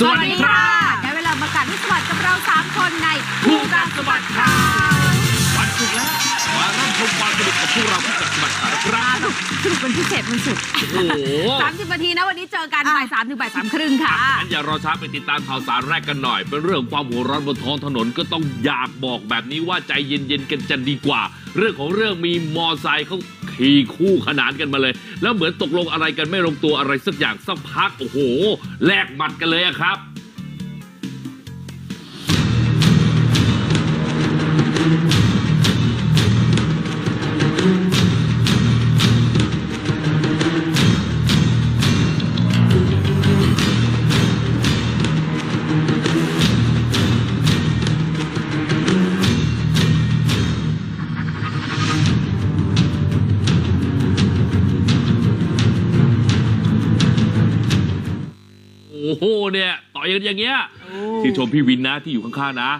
สวัสดีครับได้เวลามากัดให้สวัสดีกับเราสามคนในคู่กัดสะบัดข่าววันศุกร์แล้วมาเริ่มชมความสนุกกับพวกเราคู่กัดสะบัดข่าวนะครับสนุกเป็นพิเศษมันสุดโอ้โหสามสิบนาทีนะวันนี้เจอกันบ่ายสามถึงบ่ายสามครึ่งค่ะงั้นอย่ารอช้าไปติดตามข่าวสารแรกกันหน่อย เป็นเรื่องความหัวร้อนบนท้องถนนก็ต้องอยากบอกแบบนี้ว่าใจเย็นๆกันจะดีกว่า เรื่องของเรื่องมีมอไซค์เขา ขี่คู่ขนานกันมาเลย แล้วเหมือนตกลงอะไรกันไม่ลงตัวอะไรสักอย่างสักพักโอ้โหแลกหมัดกันเลยครับ โอ้โหเนี่ย ต่อยกันอย่างเงี้ยที่ชมพี่วินนะที่อยู่ข้างๆนะ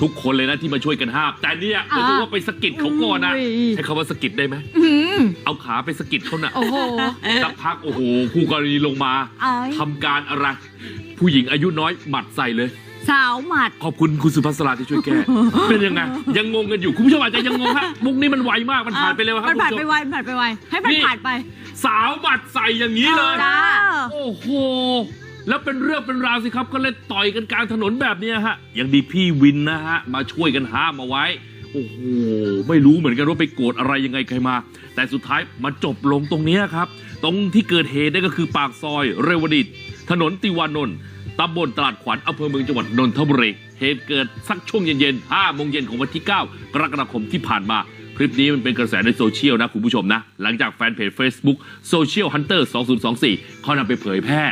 ทุกคนเลยนะที่มาช่วยกันห้ามแต่เนี่ยเหมือนกับว่าไปสะกิดเขาก่อนนะอุ้ยใช้คำว่าสะกิดได้ไหมอื้อหือเอาขาไปสะกิดเขาน่ะโอ้โหสักพักโอ้โหคู่กรณีลงมาเอ้ยทำการอะไร ผู้หญิงอายุน้อยหมัดใส่เลยสาวหมัด ขอบคุณคุณสุภัสราที่ช่วยแก้ เป็นยังไง ยังงงกันอยู่คุณผู้ชมอาจจะยังงงฮะมุกนี้มันไวมากมันผ่านไปเร็วครับมันผ่านคุณไปผู้ชมไวมันผ่านไปไวให้มันนี่ผ่านไป สาวหมัดใส่อย่างนี้เลยจ้าโอ้โห แล้วเป็นเรื่องเป็นราวสิครับก็เลยต่อยกันกลางถนนแบบนี้ฮะยังดีพี่วินนะฮะมาช่วยกันห้ามเอาไว้ โอ้โหไม่รู้เหมือนกันว่าไปโกรธอะไรยังไงใครมา แต่สุดท้ายมาจบลงตรงนี้ครับ ตรงที่เกิดเหตุนั่นก็คือปากซอยเรวดิตถนนติวานนท์ตำบลตลาดขวัญอำเภอเมืองจังหวัดนนทบุรีเหตุเกิดสักช่วงเย็นๆ5โมงเย็นของวันที่ 9 กรกฎาคมที่ผ่านมา คลิปนี้มันเป็นกระแสในโซเชียลนะคุณผู้ชมนะ หลังจากแฟนเพจ Facebook Social Hunter 2024เขานำไปเผยแพร่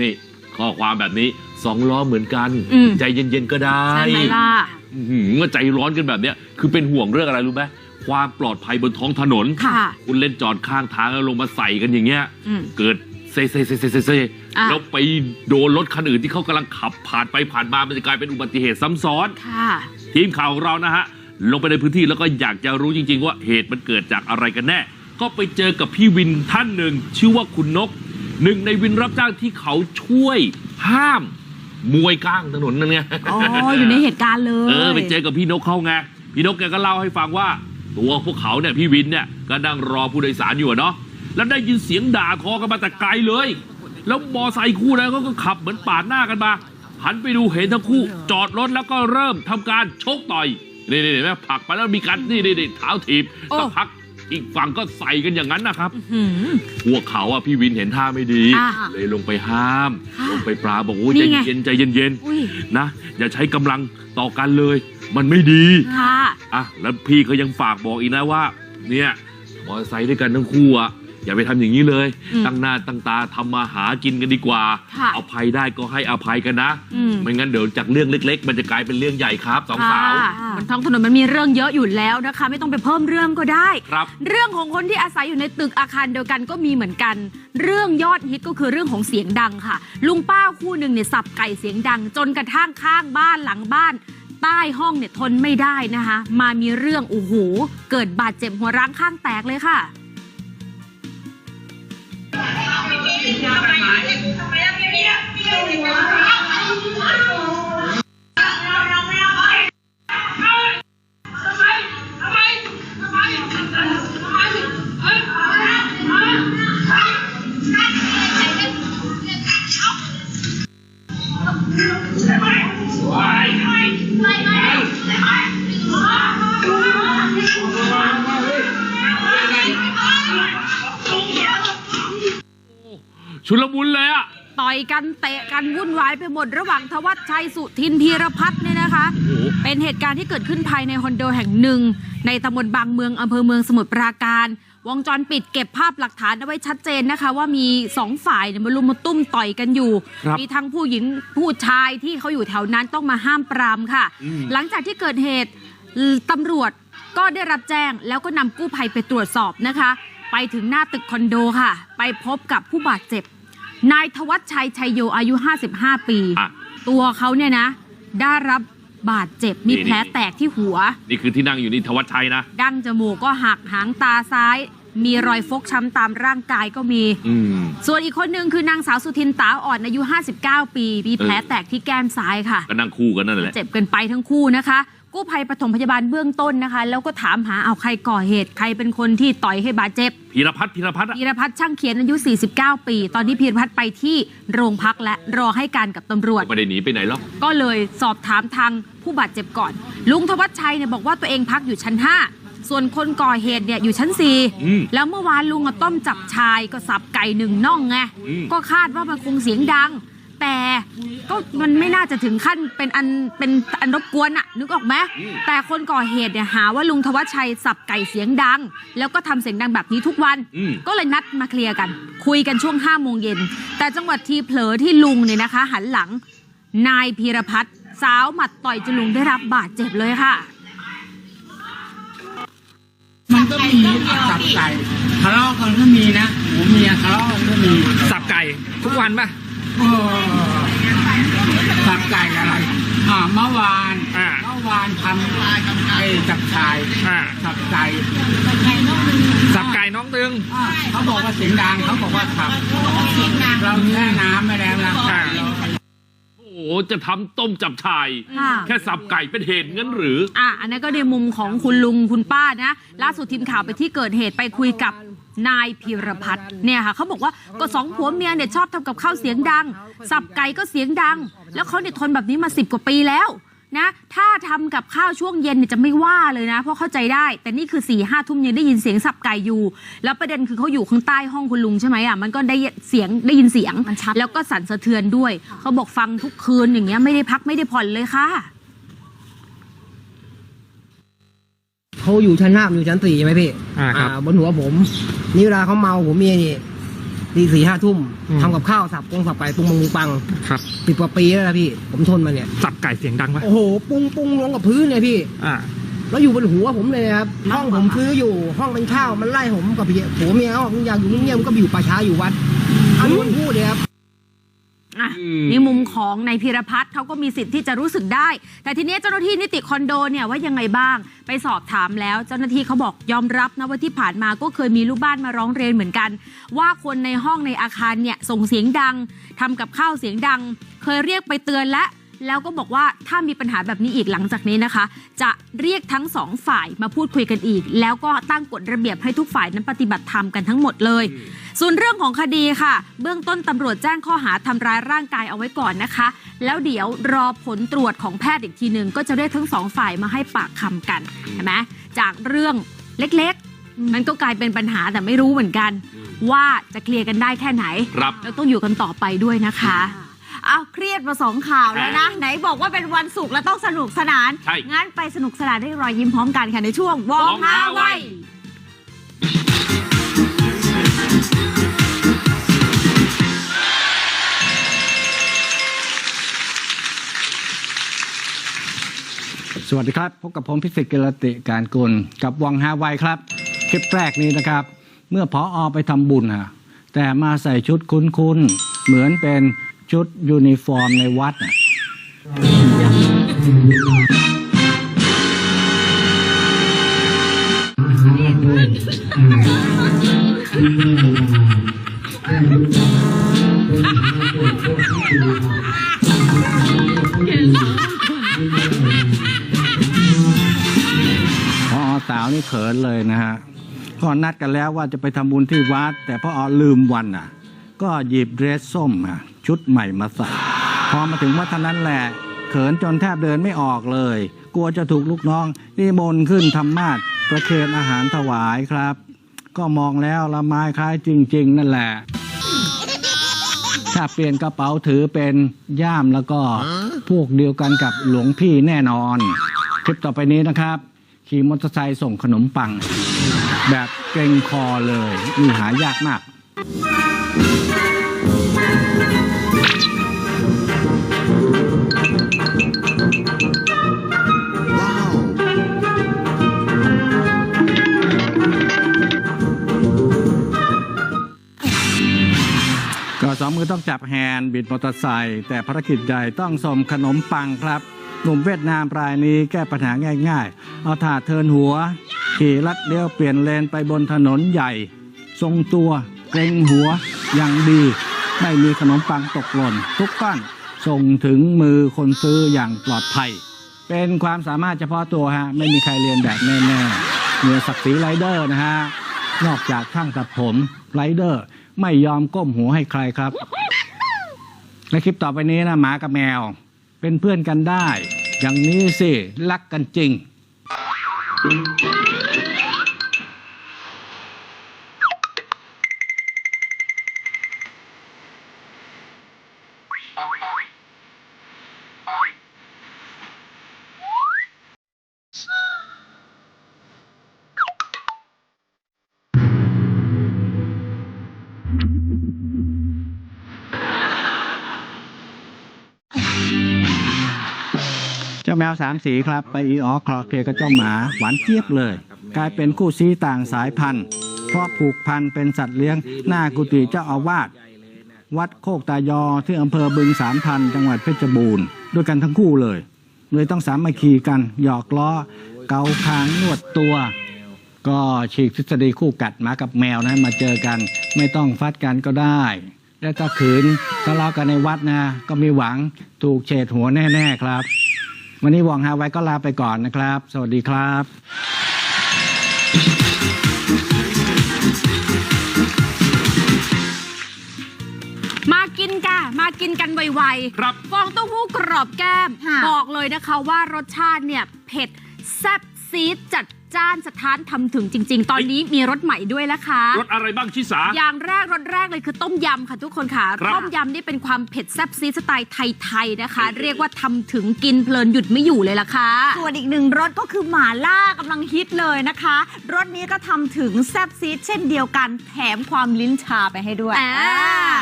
นี่ ข้อความแบบนี้สองล้อเหมือนกันอืมใจเย็นๆก็ได้ใช่ไหมล่ะอื้อหือใจร้อนกันแบบเนี้ยคือเป็นห่วงเรื่องอะไรรู้ไหมความปลอดภัยบนท้องถนนค่ะคุณเล่นจอดข้างทางแล้วลงมาใส่กันอย่างเงี้ยอืมเกิดเซเซเซเซเซเซอะแล้วไปโดนรถคันอื่นที่เขากำลังขับผ่านไปผ่านมามันจะกลายเป็นอุบัติเหตุซ้ำซ้อนค่ะทีมข่าวของเรานะฮะลงไปในพื้นที่แล้วก็อยากจะรู้จริง ๆ ว่าเหตุมันเกิดจากอะไรกันแน่ ก็ไปเจอกับพี่วินท่านหนึ่งชื่อว่าคุณนก หนึ่งในวินรับจ้างที่เขาช่วยห้าม มวยกลางถนนนั่นไงอ๋ออยู่ในเหตุการณ์เลยเออไปเจอกับพี่นกเขาไงพี่นกแกก็เล่าให้ฟังว่า ตัวพวกเขาเนี่ยพี่วินเนี่ยก็นั่งรอผู้โดยสารอยู่อะเนาะแล้วได้ยินเสียงด่าทอกันมาแต่ไกลเลย แล้วมอไซค์คู่นั้นเขาก็ขับเหมือนปาดหน้ากันมาหันไปดูเห็นทั้งคู่ จอดรถแล้วก็เริ่มทำการชกต่อยนี่นี่เห็นไหมผลักไปแล้วมีการนี่นี่นี่เท้าถีบโอ้สักพัก อีกฝั่งก็ใส่กันอย่างนั้นนะครับหืมพวกเขาอะพี่วินเห็นท่าไม่ดีอะเลยลงไปห้ามค่ะลงไปปราบอกโอ้ยนี่ใจไงเย็นใจเย็นเย็นๆอุ้ยนะอย่าใช้กำลังต่อกันเลย มันไม่ดีค่ะอะแล้วพี่เขายังฝากบอกอีกนะว่า เนี่ยมอเตอร์ไซค์ด้วยกันทั้งคู่อะ อย่าไปทำอย่างนี้เลยอืมตั้งหน้าตั้งตาทำมาหากินกันดีกว่าค่ะอภัยได้ก็ให้อภัยกันนะอืมไม่งั้นเดี๋ยวจากเรื่องเล็ก ๆ มันจะกลายเป็นเรื่องใหญ่ครับสองสาวค่ะบนท้องถนนมันมีเรื่องเยอะอยู่แล้วนะคะ ไม่ต้องไปเพิ่มเรื่องก็ได้ครับเรื่องของคนที่อาศัยอยู่ในตึกอาคารเดียวกันก็มีเหมือนกัน เรื่องยอดฮิตก็คือเรื่องของเสียงดังค่ะ ลุงป้าคู่หนึ่งเนี่ยสับไก่เสียงดัง จนกระทั่งข้างบ้านหลังบ้านใต้ห้องเนี่ยทนไม่ได้นะคะ มามีเรื่องโอ้โหเกิดบาดเจ็บหัวร้างข้างแตกเลยค่ะ Thank you. ชุลมุนเลยอะต่อยกันเตะกันวุ่นวายไปหมดระหว่างทวัชชัยสุทินพีรพัฒน์เนี่ยนะคะโอ้โหเป็นเหตุการณ์ที่เกิดขึ้นภายในคอนโดแห่งหนึ่ง ในตำบลบางเมืองอำเภอเมืองสมุทรปราการ วงจรปิดเก็บภาพหลักฐานเอาไว้ชัดเจนนะคะ ว่ามีสองฝ่ายเนี่ยมาลุมมาตุ้มต่อยกันอยู่ครับมีทั้งผู้หญิงผู้ชายที่เขาอยู่แถวนั้นต้องมาห้ามปรามค่ะอืมหลังจากที่เกิดเหตุตำรวจก็ได้รับแจ้งแล้วก็นำกู้ภัยไปตรวจสอบนะคะ ไปถึงหน้าตึกคอนโดค่ะ ไปพบกับผู้บาดเจ็บ นายทวัชชัยชัยโยอายุ 55 ปี อะ ตัวเขาเนี่ยนะ ได้รับบาดเจ็บมีนี่ แผลแตกที่หัว นี่คือที่นั่งอยู่นี่ธวัชชัยนะ ดั้งจมูกก็หักหางตาซ้าย มีรอยฟกช้ำตามร่างกายก็มี อืม ส่วนอีกคนหนึ่งคือนางสาวสุทินตาอ่อนอายุ 59 ปี มีแผลเออ แตกที่แก้มซ้ายค่ะ ก็นั่งคู่กันนั่นแหละ เจ็บกันไปทั้งคู่นะคะ กู้ภัยปฐมพยาบาลเบื้องต้นนะคะ แล้วก็ถามหาเอาใครก่อเหตุ ใครเป็นคนที่ต่อยให้บาดเจ็บพีรพัฒน์พีรพัฒน์อะพีรพัฒน์ช่างเขียนอายุ 49 ปี ตอนนี้พีรพัฒน์ไปที่โรงพักและรอให้การกับตำรวจ ไม่ได้หนีไปไหนหรอกก็เลยสอบถามทางผู้บาดเจ็บก่อน ลุงธวัชชัยเนี่ยบอกว่าตัวเองพักอยู่ชั้น 5 ส่วนคนก่อเหตุเนี่ยอยู่ชั้น อืม 4 แล้วเมื่อวานลุงอะต้มจับชายก็สับไก่หนึ่งน่องไง อืม ก็คาดว่ามันคงเสียงดัง แต่ก็มันไม่น่าจะถึงขั้นเป็นอันเป็นอันรบกวนอะนึกออกไหมแต่คนก่อเหตุเนี่ยหาว่าลุงธวัชชัยสับไก่เสียงดัง แล้วก็ทำเสียงดังแบบนี้ทุกวันอืมก็เลยนัดมาเคลียร์กัน คุยกันช่วง5้าโมงเย็นแต่จังหวัดทีเผลอที่ลุงเนี่ยนะคะ หันหลังนายพีรพัฒน์สาวหมัดต่อยจนลุงได้รับบาดเจ็บเลยค่ะมันก็มีสับไก่ทะเลาะกันก็มีนะผัวเมียทะเลาะกันก็มีสับไก่ทุกวันป่ะ เออสับไก่อะไร อ่าเมื่อวานอ่า เมื่อวานทำไอ้จับชายอ่าสับไก่สับไก่น้องตึง อ่าเขาบอกว่าเสียงดังเขาบอกว่าขับ เราแช่น้ำไปแล้วนะอ่า โอ้โหจะทำต้มจับชาย ค่ะ แค่สับไก่เป็นเหตุงั้นหรือ อะอันนั้นก็ในมุมของคุณลุงคุณป้านะ ล่าสุดทีมข่าวไปที่เกิดเหตุไปคุยกับ นายพีรพัฒน์เนี่ยค่ะเขาบอกว่าก็สองผัวเมียเนี่ยชอบทำกับข้าวเสียงดัง สับไก่ก็เสียงดัง แล้วเขาเนี่ยทนแบบนี้มาสิบกว่าปีแล้วนะถ้าทำกับข้าวช่วงเย็นเนี่ยจะไม่ว่าเลยนะ เพราะเข้าใจได้ แต่นี่คือสี่ห้าทุ่มยังได้ยินเสียงสับไก่อยู่ แล้วประเด็นคือเขาอยู่ข้างใต้ห้องคุณลุงใช่ไหมอะมันก็ได้เสียงได้ยินเสียงแล้วก็สั่นสะเทือนด้วย เขาบอกฟังทุกคืนอย่างเงี้ยไม่ได้พักไม่ได้ผ่อนเลยค่ะ เขาอยู่ชั้นห้าผมอยู่ชั้นสี่ใช่ไหมพี่อ่าครับบนหัวผม นี่เวลาเขาเมาผมเมียนี่ตีสี่ห้าทุ่มอืม ทำกับข้าวสับกงสับไก่ปุงปังปุงปังครับ สิบกว่าปีแล้วนะพี่ ผมทนมาเนี่ยสับไก่เสียงดังป่ะโอ้โหปุงปุงลงกับพื้นเนี่ยพี่ อ่า แล้วอยู่บนหัวผมเลยครับห้องผมซื้ออยู่ห้องเป็นข้าวมันไล่ผมกับพี่ผัวเมียเขาบอกมึงอยากอยู่เงียบๆมึงก็ไปอยู่ป่าช้าอยู่วัดเอาที่มันพูดเลยครับ อะอืมนี่มุมของนายพีรพัฒน์เขาก็มีสิทธิ์ที่จะรู้สึกได้ แต่ทีนี้เจ้าหน้าที่นิติคอนโดเนี่ยว่ายังไงบ้าง ไปสอบถามแล้วเจ้าหน้าที่เขาบอกยอมรับนะว่าที่ผ่านมาก็เคยมีลูกบ้านมาร้องเรียนเหมือนกัน ว่าคนในห้องในอาคารเนี่ยส่งเสียงดังทำกับข้าวเสียงดัง เคยเรียกไปเตือนแล้ว แล้วก็บอกว่าถ้ามีปัญหาแบบนี้อีกหลังจากนี้นะคะ จะเรียกทั้งสองฝ่ายมาพูดคุยกันอีก แล้วก็ตั้งกฎระเบียบให้ทุกฝ่ายนั้นปฏิบัติธรรมกันทั้งหมดเลย ส่วนเรื่องของคดีค่ะ เบื้องต้นตำรวจแจ้งข้อหาทำร้ายร่างกายเอาไว้ก่อนนะคะ แล้วเดี๋ยวรอผลตรวจของแพทย์อีกทีหนึ่งก็จะเรียกทั้งสองฝ่ายมาให้ปากคำกันเห็นไหมจากเรื่องเล็กๆมันก็กลายเป็นปัญหาแต่ไม่รู้เหมือนกัน ว่าจะเคลียร์กันได้แค่ไหนครับแล้วต้องอยู่กันต่อไปด้วยนะคะเอาเครียดมาสองข่าวแล้วนะ ไหนบอกว่าเป็นวันศุกร์แล้วต้องสนุกสนาน ใช่ งั้นไปสนุกสนานได้รอยยิ้มพร้อมกันค่ะในช่วงวอวล์องกห้าห้าไว้ไว้สวัสดีครับ พบกับผมพิสิทธิ์กิรติการกุลกับวังฮาไวครับ คลิปแรกนี้นะครับ เมื่อพออไปทำบุญอะแต่มาใส่ชุดคุ้นๆ เหมือนเป็น ชุดยูนิฟอร์มในวัดอะพอสาวนี่เขินเลยนะฮะก็นัดกันแล้วว่าจะไปทำบุญที่วัด แต่พออลืมวันอะ ก็หยิบเดรสส้มอะ ชุดใหม่มาใส่พอมาถึงวัดเท่านั้นแหละเขินจนแทบเดินไม่ออกเลย กลัวจะถูกลูกน้องนิมนต์ขึ้นทำมาศประเคนอาหารถวายครับ ก็มองแล้วละไม้คล้ายจริง ๆ นั่นแหละ ถ้าเปลี่ยนกระเป๋าถือเป็นย่ามแล้วก็พวกเดียวกันกับหลวงพี่แน่นอน คลิปต่อไปนี้นะครับ ขี่มอเตอร์ไซค์ส่งขนมปัง แบบเกรงคอเลยนี่หายากมาก ก็สองมือต้องจับแฮนด์บิดมอเตอร์ไซค์แต่ภารกิจใหญ่ต้องส่งขนมปังครับหนุ่มเวียดนามรายนี้แก้ปัญหาง่ายๆ เอาถาดเทินหัว ขี่ลัดเลี้ยวเปลี่ยนเลนไปบนถนนใหญ่ ทรงตัวเกรงหัวอย่างดี ไม่มีขนมปังตกหล่น ทุกก้อนส่งถึงมือคนซื้ออย่างปลอดภัย เป็นความสามารถเฉพาะตัวฮะ ไม่มีใครเรียนแบบแน่ๆเหนือศักดิ์ศรีไรเดอร์นะฮะ นอกจากช่างตัดผมไรเดอร์ ไม่ยอมก้มหัวให้ใครครับ และคลิปต่อไปนี้นะหมากับแมว เป็นเพื่อนกันได้ อย่างนี้สิ รักกันจริง เจ้าแมวสามสีครับ ไปอีออคลอเคลกับเจ้าหมาหวานเจี๊ยบเลย กลายเป็นคู่ซีต่างสายพันธุ์ เพราะผูกพันเป็นสัตว์เลี้ยงหน้ากุฏิเจ้าอาวาสวัดโคกตายอที่อำเภอบึงสามพันจังหวัดเพชรบูรณ์ด้วยกันทั้งคู่เลย เลยต้องสามัคคีกันหยอกล้อ เกาคางนวดตัว ก็ฉีกทฤษฎีคู่กัดหมากับแมวนะมาเจอกัน ไม่ต้องฟัดกันก็ได้ และถ้าขืนทะเลาะกันในวัดนะ ก็มีหวังถูกเฉดหัวแน่ ๆ ครับ วันนี้วองฮาไว้ก็ลาไปก่อนนะครับ สวัสดีครับมากินกันมากินกันไวครับฟองเต้าหู้กรอบแก้มค่ะบอกเลยนะคะว่ารสชาติเนี่ย เผ็ด แซ่บซีดจัด จ้านสถานทำถึงจริง ๆ ตอนนี้มีรสใหม่ด้วยนะคะรถอะไรบ้างชิสา อย่างแรกรสแรกเลยคือต้มยำค่ะทุกคนค่ะ ครับต้มยำนี่เป็นความเผ็ดแซ่บซีดสไตล์ไทยๆนะคะ เรียกว่าทำถึงกินเพลินหยุดไม่อยู่เลยล่ะค่ะ ส่วนอีกหนึ่งรสก็คือหมาล่ากำลังฮิตเลยนะคะ รสนี้ก็ทำถึงแซ่บซีดเช่นเดียวกันแถมความลิ้นชาไปให้ด้วยอ่า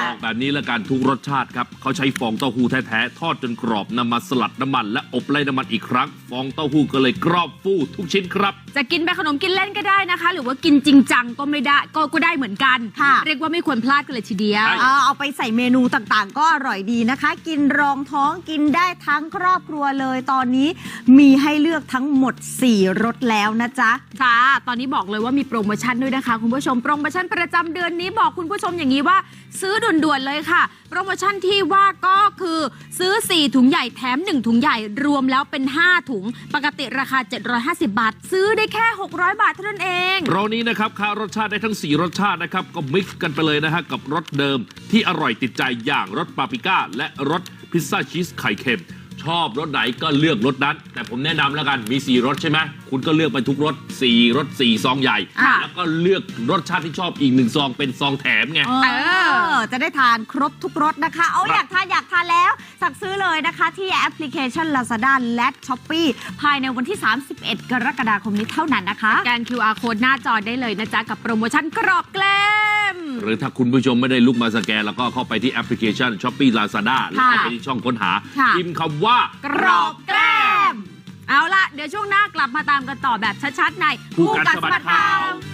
บอกแบบนี้ละกันทุกรสชาติครับเขาใช้ฟองเต้าหู้แท้ๆทอดจนกรอบนำมาสลัดน้ำมัน และอบไล่น้ำมันอีกครั้ง ฟองเต้าหู้ก็เลยกรอบฟูทุกชิ้นครับ จะกินเป็นขนมกินเล่นก็ได้นะคะ หรือว่ากินจริงจังก็ไม่ได้ก็ก็ได้เหมือนกัน ค่ะ เรียกว่าไม่ควรพลาดกันเลยทีเดียวใช่เออเอาไปใส่เมนูต่างๆ ก็อร่อยดีนะคะ กินรองท้องกินได้ทั้งครอบครัวเลย ตอนนี้มีให้เลือกทั้งหมด 4รสแล้วนะจ๊ะ ค่ะ ตอนนี้บอกเลยว่ามีโปรโมชั่นด้วยนะคะ คุณผู้ชม โปรโมชั่นประจำเดือนนี้บอกคุณผู้ชมอย่างนี้ว่า ซื้อด่วนๆเลยค่ะ โปรโมชั่นที่ว่าก็คือซื้อ 4 ถุงใหญ่แถม 1 ถุงใหญ่รวมแล้วเป็น 5 ถุง ปกติราคา 750 บาท ซื้อได้แค่ 600 บาทเท่านั้นเองเรานี้นะครับค่ารสชาติได้ทั้ง 4 รสชาตินะครับ ก็มิกซ์กันไปเลยนะฮะ กับรสเดิมที่อร่อยติดใจอย่างรสปาปริก้า และรสพิซซ่าชีสไข่เค็ม ชอบรสไหนก็เลือกรสนั้น แต่ผมแนะนำแล้วกันมี 4 รสใช่ไหมคุณก็เลือกไปทุกรส4รส4ซองใหญ่ ค่ะ แล้วก็เลือกรสชาติที่ชอบอีกหนึ่งซองเป็นซองแถมไง เออ จะได้ทานครบทุกรสนะคะ เอาครับ อยากทานอยากทานแล้ว สั่งซื้อเลยนะคะ ที่แอปพลิเคชัน Lazada และ Shopee ภายในวันที่ 31 กรกฎาคมนี้เท่านั้นนะคะ สแกน QR code หน้าจอได้เลยนะจ๊ะ กับโปรโมชั่นกรอบแกล้ม หรือถ้าคุณผู้ชมไม่ได้ลุกมาสแกน แล้วก็เข้าไปที่แอปพลิเคชัน s h o p e e Lazada แล้วก็ไปที่ช่องค้นหาค่ะพิมพ์คำว่ากรอบแกล้มเอาล่ะเดี๋ยวช่วงหน้ากลับมาตามกันต่อแบบชัดๆในคู่กัดสะบัดข่าวคู่